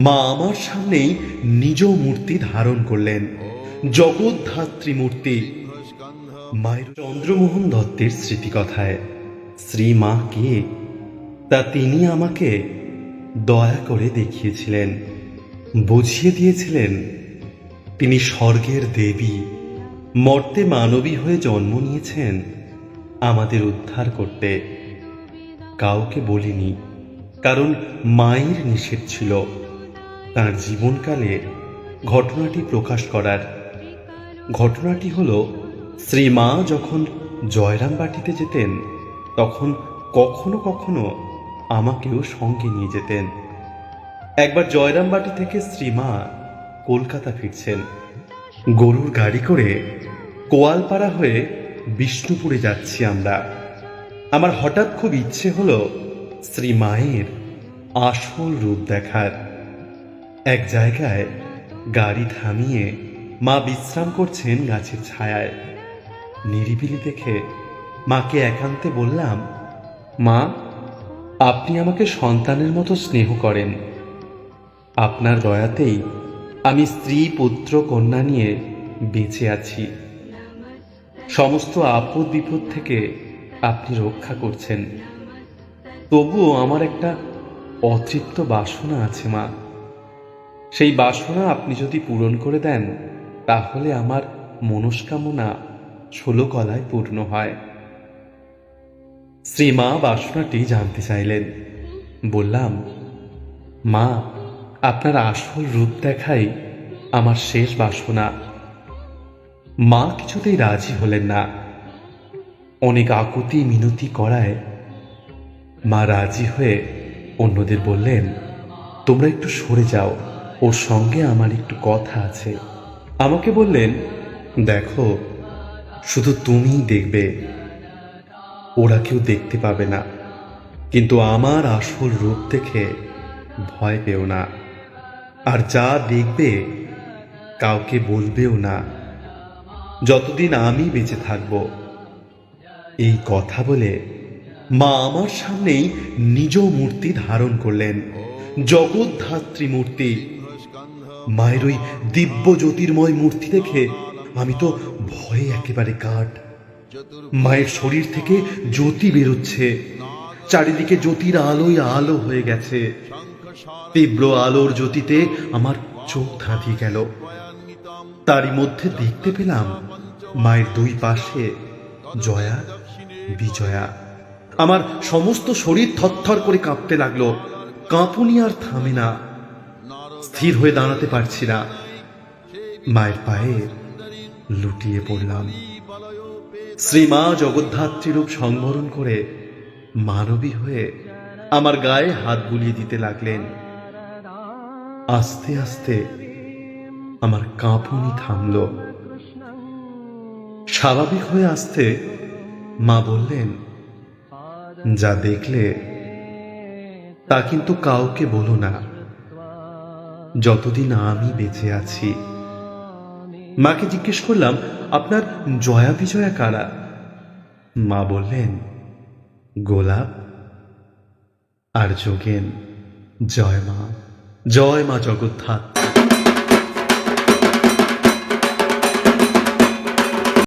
মা আমার সামনেই নিজ মূর্তি ধারণ করলেন। জগদ্ধাত্রী মূর্তি। মায়ের চন্দ্রমোহন দত্তের স্মৃতিকথায়। শ্রী মা কে? তা তিনি আমাকে দয়া করে দেখিয়েছিলেন। বুঝিয়ে দিয়েছিলেন। তিনি স্বর্গের দেবী। মর্তে মানবী হয়ে জন্ম নিয়েছেন আমাদের উদ্ধার করতে। কাউকে বলিনি, কারণ মায়ের নিষেধ ছিল। তার জীবনকালে ঘটনাটি প্রকাশ করার। ঘটনাটি হল, শ্রী মা যখন জয়রাম বাটিতে যেতেন, তখন কখনো কখনো আমাকেও সঙ্গে নিয়ে যেতেন। একবার জয়রামবাটি থেকে শ্রীমা কলকাতা ফিরছেন। গরুর গাড়ি করে কোয়ালপাড়া হয়ে বিষ্ণুপুরে যাচ্ছি আমরা। আমার হঠাৎ খুব ইচ্ছে হলো শ্রী মায়ের আসল রূপ দেখার। এক জায়গায় গাড়ি থামিয়ে মা বিশ্রাম করছেন গাছের ছায়ায়। নিরিবিলি দেখে মাকে একান্তে বললাম, মা, আপনি আমাকে সন্তানের মতো স্নেহ করেন। আপনার দয়াতেই আমি স্ত্রী, পুত্র, কন্যা নিয়ে বেঁচে আছি। সমস্ত আপদ বিপদ থেকে আপনি রক্ষা করছেন। তবুও আমার একটা অতৃপ্ত বাসনা আছে, মা। সেই বাসনা আপনি যদি পূরণ করে দেন, তাহলে আমার মনস্কামনা ষোলো কলায় পূর্ণ হয়। শ্রীমা বাসনাটি জানতে চাইলেন। বললাম, মা, আপনার আসল রূপ দেখাই আমার শেষ বাসনা। মা কিছুতেই রাজি হলেন না। অনেক আকুতি মিনতি করায় মা রাজি হয়ে অন্যদের বললেন, তোমরা একটু সরে যাও। ওর সঙ্গে আমার একটু কথা আছে। আমাকে বললেন, দেখো, শুধু তুমিই দেখবে। ওরা কেউ দেখতে পাবে না। কিন্তু আমার আসল রূপ দেখে ভয় পেও না। আর যা দেখবে, কাউকে বলবেও না। যতদিন আমি বেঁচে থাকব। এই কথা বলে মা আমার সামনেই নিজ মূর্তি ধারণ করলেন। জগদ্ধাত্রী মূর্তি মায়ের ওই দিব্য জ্যোতির্ময় মূর্তি দেখে আমি তো ভয়ে একেবারে কাঠ। মায়ের শরীর থেকে জ্যোতি বেরোচ্ছে। চারিদিকে জ্যোতির আলোয় আলো হয়ে গেছে। তীব্র আলোর জ্যোতিতে আমার চোখ ধাঁধিয়ে গেল। তারই মধ্যে দেখতে পেলাম মায়ের দুই পাশে জয়া, বিজয়া। আমার সমস্ত শরীর থরথর করে কাঁপতে লাগল। কাঁপুনি আর থামে না। স্থির হয়ে দাঁড়াতে পারছি না। মায়ের পায়ে লুটিয়ে পড়লাম। শ্রীমা জগদ্ধাত্রী রূপ সংবরণ করে মানবী হয়ে আমার গায়ে হাত বুলিয়ে দিতে লাগলেন। আস্তে আস্তে আমার কাঁপুনি থামল। স্বাভাবিক হয়ে আসতে মা বললেন, যা দেখলে তা কিন্তু কাউকে বলো না। যতদিন আমি বেঁচে আছি। মাকে জিজ্ঞেস করলাম, আপনার জয়া বিজয়া কারা? মা বললেন, গোলাপ আর যোগেন। জয় মা জয় মা জগদ্ধাত্রী।